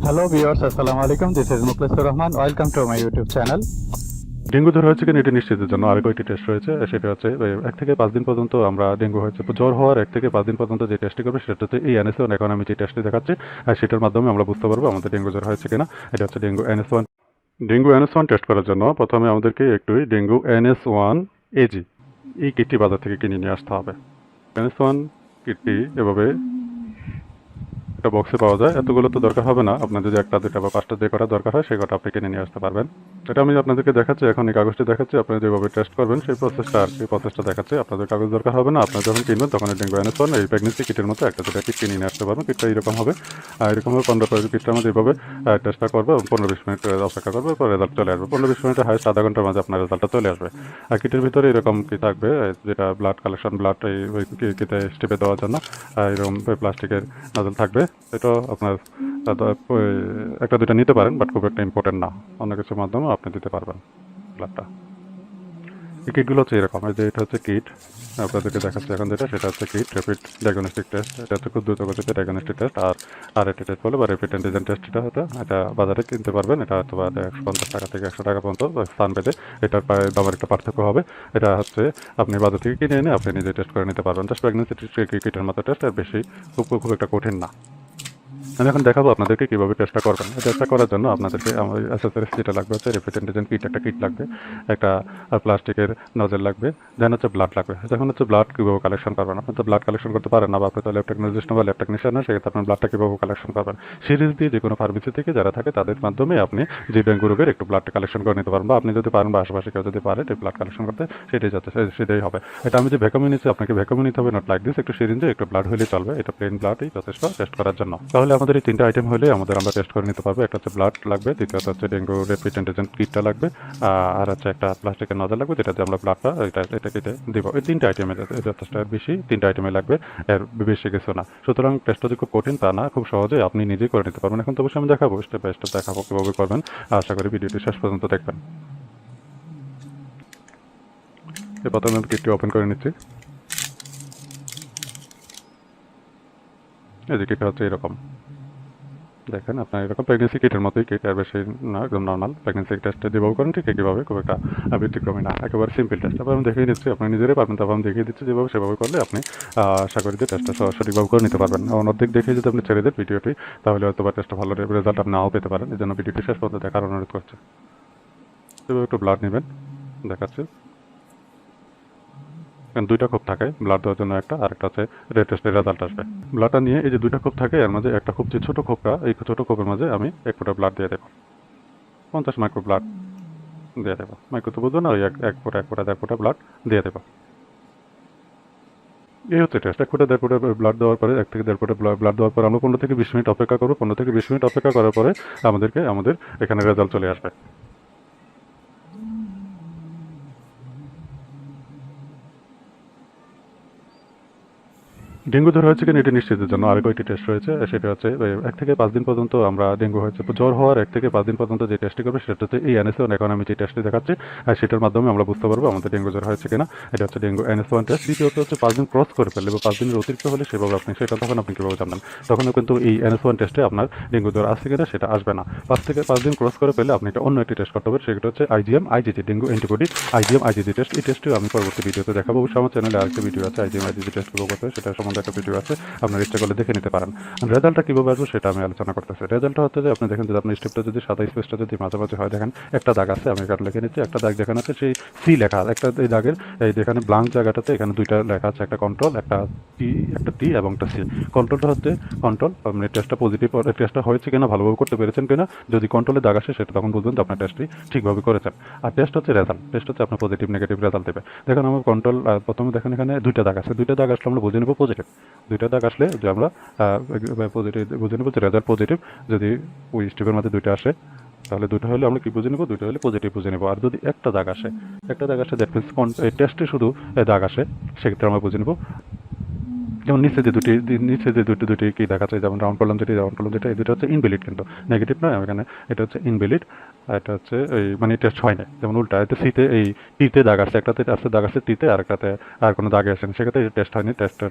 Hello viewers, Assalamu alaikum. This is Mukhlisur Rahman. Welcome to my YouTube channel. Dengue জ্বর হয়েছে কিনা এটি নিশ্চিতের জন্য আরও কয়েকটি টেস্ট রয়েছে সেটা হচ্ছে এক থেকে পাঁচ দিন পর্যন্ত আমরা ডেঙ্গু হয়েছে জ্বর হওয়ার এক থেকে পাঁচ দিন পর্যন্ত যে টেস্টটি করবে সেটা হচ্ছে এই এনএস ওয়ান এখন আমি যে টেস্টটি দেখাচ্ছি সেটার মাধ্যমে আমরা বুঝতে পারব আমাদের ডেঙ্গু জ্বর হয়েছে কিনা এটা হচ্ছে dengue N S one dengue N S one test করার জন্য প্রথমে আমাদেরকে একটু ডেঙ্গু এনএস ওয়ান এজি এই কিটটি বাজার থেকে কিনে নিয়ে আসতে হবে এনএস ওয়ান কিটটি এভাবে একটা বক্সে পাওয়া যায়। এতগুলো তো দরকার হবে না। আপনার যদি একটা দুটা বা পাঁচটা যে কটা দরকার হয়, সেই কটা আপনি কিনে নিয়ে আসতে পারবেন। এটা আমি আপনাদেরকে দেখাচ্ছি, এখন এই কাগজটি দেখাচ্ছি, আপনারা যেভাবে টেস্ট করবেন সেই প্রসেসটা আর কি প্রসেসটা দেখাচ্ছি। আপনাদের কাগজ দরকার হবে না, আপনারা যখন কিনবেন তখন ডেঙ্গু এনএসন এই প্রেগনেন্সি কিটের মতো একটা দুটা কিট কিনে নিয়ে আসতে পারবেন কিটটা এরকম হবে। আর এরকম হবে পনেরো পনেরো কিটটা আমাদের এইভাবে টেস্টটা করবে, এবং পনেরো বিশ মিনিট অপেক্ষা করবে, এরপর রেজাল্ট চলে আসবে। পনেরো বিশ মিনিটের হাইস্ট আধা ঘণ্টার মাঝে আপনার রেজাল্টটা চলে আসবে। আর কিটের ভিতরে এরকম কি থাকবে যেটা ব্লাড কালেকশন ব্লাড এই, ওই কি- কিতে স্টেপে দেওয়ার জন্য এরকম প্লাস্টিকের নজল থাকবে এটা আপনার একটা দুটা নিতে পারেন বাট খুব একটা ইম্পর্টেন্ট না। অন্য কিছুর মাধ্যমে আপনি দিতে পারবেন ব্লাডটা এই কিটগুলো হচ্ছে এরকম, এই যে এটা হচ্ছে কিট আপনাদেরকে দেখাচ্ছি এখন যেটা, সেটা হচ্ছে কিট র্যাপিড ডায়াগনস্টিক টেস্ট এটা হচ্ছে খুব দ্রুত গতিতে ডায়াগনস্টিক টেস্ট আর আর এটি টেস্ট বলে বা র্যাপিড অ্যান্টিজেন টেস্ট এটা হতো, এটা বাজারে কিনতে পারবেন, এটা হয়তো একশো পঞ্চাশ টাকা থেকে একশো টাকা পর্যন্ত স্থান পেতে এটার দামের একটা পার্থক্য হবে। এটা হচ্ছে আপনি বাজার থেকে কিনে এনে আপনি নিজে টেস্ট করে নিতে পারবেন। জাস্ট প্রেগনেন্সি কিটের মতো টেস্ট আর বেশি খুব খুব একটা কঠিন না। আমি এখন দেখাবো আপনাদেরকে কীভাবে টেস্টটা করবেন। টেস্টটা করার জন্য আপনাদেরকে আমার অ্যাসেসরিজ যেটা লাগবে হচ্ছে রিপিট কিট একটা কিট লাগবে, একটা প্লাস্টিকের নজেল লাগবে দেন হচ্ছে ব্লাড লাগবে। যখন হচ্ছে ব্লাড কীভাবে কালেকশন করবেন? আপনি তো ব্লাড কালেকশন করতে পারেন না বা আপনি তো ল্যাব টেকনোলজিস্ট বা ল্যাব টেকনিশিয়ান না, সেক্ষেত্রে আপনার ব্লাডটা কীভাবে কালেকশন করবেন? সিরিজ দিয়ে যে কোনো ফার্মেসি থেকে যারা থাকে, তাদের মাধ্যমে আপনি যে ডেঙ্গু রোগের একটু ব্লাডটা কালেকশন করে নিতে পারেন বা আপনি যদি পারেন বা আশেপাশে কেউ যদি পারে ব্লাড কালেকশন করতে সেটাই যাতে সেটাই হবে। এটা আমি যে ভ্যাকুমি নিচ্ছি, আপনাকে ভ্যাকুমি নিতে হবে নট লাইক দিস একটু সিরিঞ্জে একটু ব্লাড হলে চলবে, এটা প্লেন ব্লাডই যথেষ্ট টেস্ট করার জন্য। তাহলে আমাদের এই তিনটা আইটেম হলে আমাদের আমরা টেস্ট করে নিতে পারব। একটা হচ্ছে ব্লাড লাগবে, দ্বিতীয়ত হচ্ছে ডেঙ্গু রেপিড অ্যান্টিজেন কিটটা লাগবে আর হচ্ছে একটা প্লাস্টিকের নজর লাগবে, যেটাতে আমরা ব্লাডটা এটা এটা কেটে দিব। এই তিনটা আইটেমে যথেষ্ট বেশি, তিনটা আইটেমে লাগবে, এর বেশি কিছু না। সুতরাং টেস্টটা যে খুব কঠিন, তা না, খুব সহজে আপনি নিজেই করে নিতে পারবেন। এখন তো অবশ্যই আমি দেখাবো স্টেপ বাই স্টেপ দেখাবো কীভাবে করবেন। আশা করি ভিডিওটি শেষ পর্যন্ত দেখবেন। এর প্রথমে আমি কিটটি ওপেন করে নিচ্ছি। এই যে কিটটা হচ্ছে এরকম। দেখেন, আপনার এরকম প্রেগনেন্সি কিটের মতোই কিট আর বেশি না, একদম নর্মাল প্রেগনেন্সি টেস্টে যেভাবে করেন, ঠিক একইভাবে খুব একটা ব্যতিক্রমী না। একেবারে সিম্পল টেস্ট তারপর আমি দেখিয়ে দিচ্ছি, আপনি নিজেরাই পারবেন, তারপর আমি দেখিয়ে দিচ্ছি যেভাবে সেভাবে করলে আপনি আশা করি যে টেস্টটা সঠিকভাবে করে নিতে পারবেন। অর্ধেক দেখে যদি আপনি ছেড়ে দেন ভিডিওটি, তাহলে হয়তো বা টেস্টটা ভালো রেজাল্ট আপনি নাও পেতে পারেন। এই জন্য ভিডিওটি শেষ পর্যন্ত দেখার অনুরোধ করছে। এভাবে একটু ব্লাড নেবেন, দেখাচ্ছি। দুইটা খুব থাকে ব্লাড দেওয়ার জন্য একটা আর একটা হচ্ছে রেড টেস্টের রেজাল্ট আসবে। ব্লাডটা নিয়ে এই যে দুইটা খুব থাকে, এর মাঝে একটা খুব যে ছোটো খোপটা এই ছোটো খোপের মাঝে আমি এক ফোঁটা ব্লাড দিয়ে দেবো। পঞ্চাশ মাইক্রো ব্লাড দিয়ে দেবো। মাইক্রো তো বুঝো না, ওই এক ফোঁটা এক ফোঁটা, দেড় ফোঁটা ব্লাড দিয়ে দেবো। এই হচ্ছে টেস্ট এক ফোঁটা, দেড় ফোঁটা ব্লাড দেওয়ার পরে, এক থেকে দেড় ফোঁটা ব্লাড দেওয়ার পরে আমরা পনেরো থেকে বিশ মিনিট অপেক্ষা করব। পনেরো থেকে বিশ মিনিট অপেক্ষা করার পরে আমাদেরকে, আমাদের এখানে রেজাল্ট চলে আসবে। ডেঙ্গু জ্বর হয়েছে কিনা এটি নিশ্চিতের জন্য। আরও কয়েকটি টেস্ট রয়েছে। সেটা হচ্ছে এক থেকে পাঁচ দিন পর্যন্ত আমরা ডেঙ্গু হয়েছে। জ্বর হওয়ার এক থেকে পাঁচ দিন পর্যন্ত যে টেস্টটি করবে, সেটা হচ্ছে এই এনএস ওয়ান এখন আমি যে টেস্টটি দেখাচ্ছি, আর সেটার মাধ্যমে আমরা বুঝতে পারব আমাদের ডেঙ্গু জ্বর হয়েছে কিনা। এটা হচ্ছে ডেঙ্গু এনএস ওয়ান টেস্ট দ্বিতীয়ত হচ্ছে পাঁচ দিন ক্রস করে ফেললে বা পাঁচ দিনের অতিরিক্ত হলে সেভাবে আপনি সেটা তখন আপনি কীভাবে জানবেন? তখনও কিন্তু এই এনএস ওয়ান টেস্টে আপনার ডেঙ্গু জ্বর আসছে কিনা সেটা আসবে না। পাঁচ থেকে পাঁচ দিন ক্রস করে ফেলে আপনি এটা অন্য একটি টেস্ট করতে হবে সেটা হচ্ছে IgM IgG dengue antibody IgM IgG test এই টেস্টটিও আমি পরবর্তী ভিডিওতে দেখাবো। অবশ্যই আমার চ্যানেলে আরেকটা ভিডিও আছে আইজিএম আইজিজি টেস্ট হয় সেটা সম্বন্ধে একটা ভিডিও আছে আপনার ইচ্ছা করলে দেখে নিতে পারেন। রেজাল্টটা কীভাবে আসবে সেটা আমি আলোচনা করতেছি। রেজাল্টটা হচ্ছে যে, আপনি দেখেন যে আপনার স্টেপটা যদি সাদা স্পেসটা যদি মাঝামাঝি হয়, দেখেন একটা দাগ আছে, আমি এখানে লিখে নিচ্ছি, একটা দাগ যেখানে আছে সেই সি লেখা, একটা এই দাগের, এই যেখানে ব্লাঙ্ক জায়গাটাতে এখানে দুইটা লেখা আছে, একটা কন্ট্রোল একটা টি একটা টি এবং একটা সি কন্ট্রোলটা হচ্ছে কন্ট্রোল আপনি টেস্টটা পজিটিভ টেস্টটা হয়েছে কিনা, ভালোভাবে করতে পেরেছেন কিনা, যদি কন্ট্রোলে দাগ আসে, সেটা তখন বুঝবেন যে আপনার টেস্টটি ঠিকভাবে করেছেন। আর টেস্ট হচ্ছে রেজাল্ট টেস্ট হচ্ছে আপনার পজিটিভ নেগেটিভ রেজাল্ট দেবে। দেখেন আমার কন্ট্রোল প্রথমে দেখেন এখানে দুইটা দাগ আছে, দুইটা দাগ আসলে আমরা বুঝে নেব পজিটিভ দুইটা দাগ আসলে যে আমরা পজিটিভ বুঝে নেব যে রেজাল্ট পজিটিভ যদি ওই স্টেপের মধ্যে দুইটা আসে, তাহলে দুটো হলে আমরা কি বুঝে নেব? দুটো হলে পজিটিভ বুঝে নেব। আর যদি একটা দাগ আসে, একটা দাগ আসে দ্যাট মিনস টেস্টে শুধু দাগ আসে, সেক্ষেত্রে আমরা বুঝে নেব। যেমন নিচে যে দুটি নিচে যে দুটি দুটি কি দেখাচ্ছে যেমন রাউন্ড করলাম যেটি রাউন্ড করলাম যেটা, এই দুটো হচ্ছে ইনভ্যালিড কিন্তু। নেগেটিভ নয় এখানে, এটা হচ্ছে ইনভ্যালিড আর এটা হচ্ছে এই মানে টেস্ট হয় না যেমন উল্টা এতে সিতে এই টিতে দাগ আছে একটাতে আছে দাগ আছে টিতে আর একটাতে আর কোনো দাগে আসেন সেক্ষেত্রে টেস্ট হয়নি টেস্ট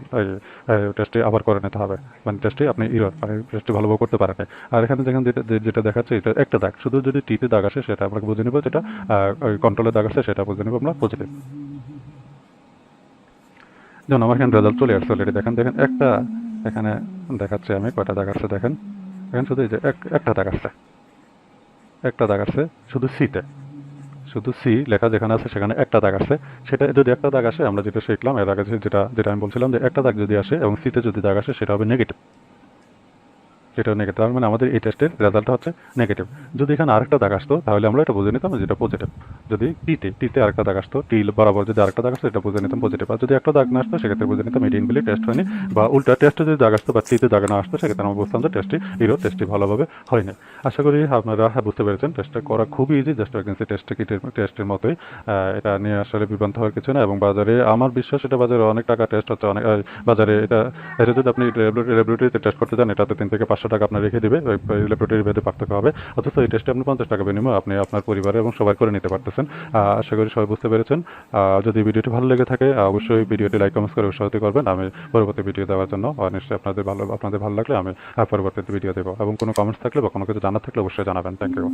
টেস্টে আবার করে নিতে হবে। মানে টেস্টে আপনি ইরর মানে টেস্টে ভালোভাবে করতে পারেন। আর এখানে দেখেন যেটা যেটা দেখাচ্ছে, এটা একটা দাগ। শুধু যদি টিতে দাগ আসে, সেটা আমরা বুঝে নেব যেটা কন্ট্রোলের দাগ আছে সেটা বুঝে নেব আমরা পজিটিভ যেমন আমার এখানে রেজাল্ট চলে আসছে অলরেডি দেখেন দেখেন, একটা, এখানে দেখাচ্ছে আমি, কয়টা দাগ আসছে দেখেন। দেখেন শুধু এই যে এক- একটা দাগ আসছে। একটা দাগ আসছে শুধু সিতে শুধু সি লেখা যেখানে আছে সেখানে একটা দাগ আছে। সেটা যদি একটা দাগ আসে, আমরা যেটা শিখলাম, এর আগে যেটা যেটা আমি বলছিলাম যে একটা দাগ যদি আসে এবং সিতে যদি দাগ আসে, সেটা হবে নেগেটিভ সেটাও নেগেটিভ তার মানে আমাদের এই টেস্টের রেজাল্টটা হচ্ছে নেগেটিভ যদি এখানে আরেকটা দাগ আসতো, তাহলে আমরা এটা বুঝে নিতাম যেটা পজিটিভ যদি টিতে টিতে আরেকটা দাগ আসতো টি বরাবর যদি আরেকটা দাগ আসতো এটা বুঝে নিতাম পজিটিভ আর যদি একটা দাগ না আসতো, সেক্ষেত্রে বুঝে নিতাম এটি ইনভ্যালিড টেস্ট হয়নি, বা উল্টা টেস্টে যদি দাগ আসতো বা টিতে দাগ না আসতো, সেক্ষেত্রে আমরা বুঝতাম যে টেস্টটি হিরো টেস্টটি ভালোভাবে হয়নি। আশা করি আপনারা বুঝতে পেরেছেন টেস্টটা করা খুবই ইজি জাস্ট ভ্যাকেন্সি টেস্ট কিটের টেস্টের মতোই এটা নিয়ে আসলে বিভ্রান্ত হওয়ার কিছু না, এবং বাজারে আমার বিশ্বাস এটা বাজারে অনেক টাকা টেস্ট হচ্ছে, অনেক বাজারে এটা এটা যদি আপনি ল্যাবরেটরিতে টেস্ট করতে চান, এটাতে তিন থেকে পাঁচশো টাকা আপনার রেখে দেবে ল্যাবরেটরি ভেদে পার্থক্য হবে। অথচ এই টেস্টে আপনি পঞ্চাশ টাকা বিনিময় আপনি আপনার পরিবারে এবং সবাই করে নিতে পারতেছেন। আশা করি সবাই বুঝতে পেরেছেন। যদি ভিডিওটি ভালো লেগে থাকে অবশ্যই ভিডিওটি লাইক কমেন্টস করে উৎসাহিত করবেন। আমি পরবর্তী ভিডিও দেওয়ার জন্য নিশ্চয়ই আপনাদের ভালো আপনাদের ভালো লাগলে আমি পরবর্তী ভিডিও দেবো। এবং কোনো কমেন্টস থাকলে বা কোনো কিছু জানার থাকলে অবশ্যই জানাবেন। Thank you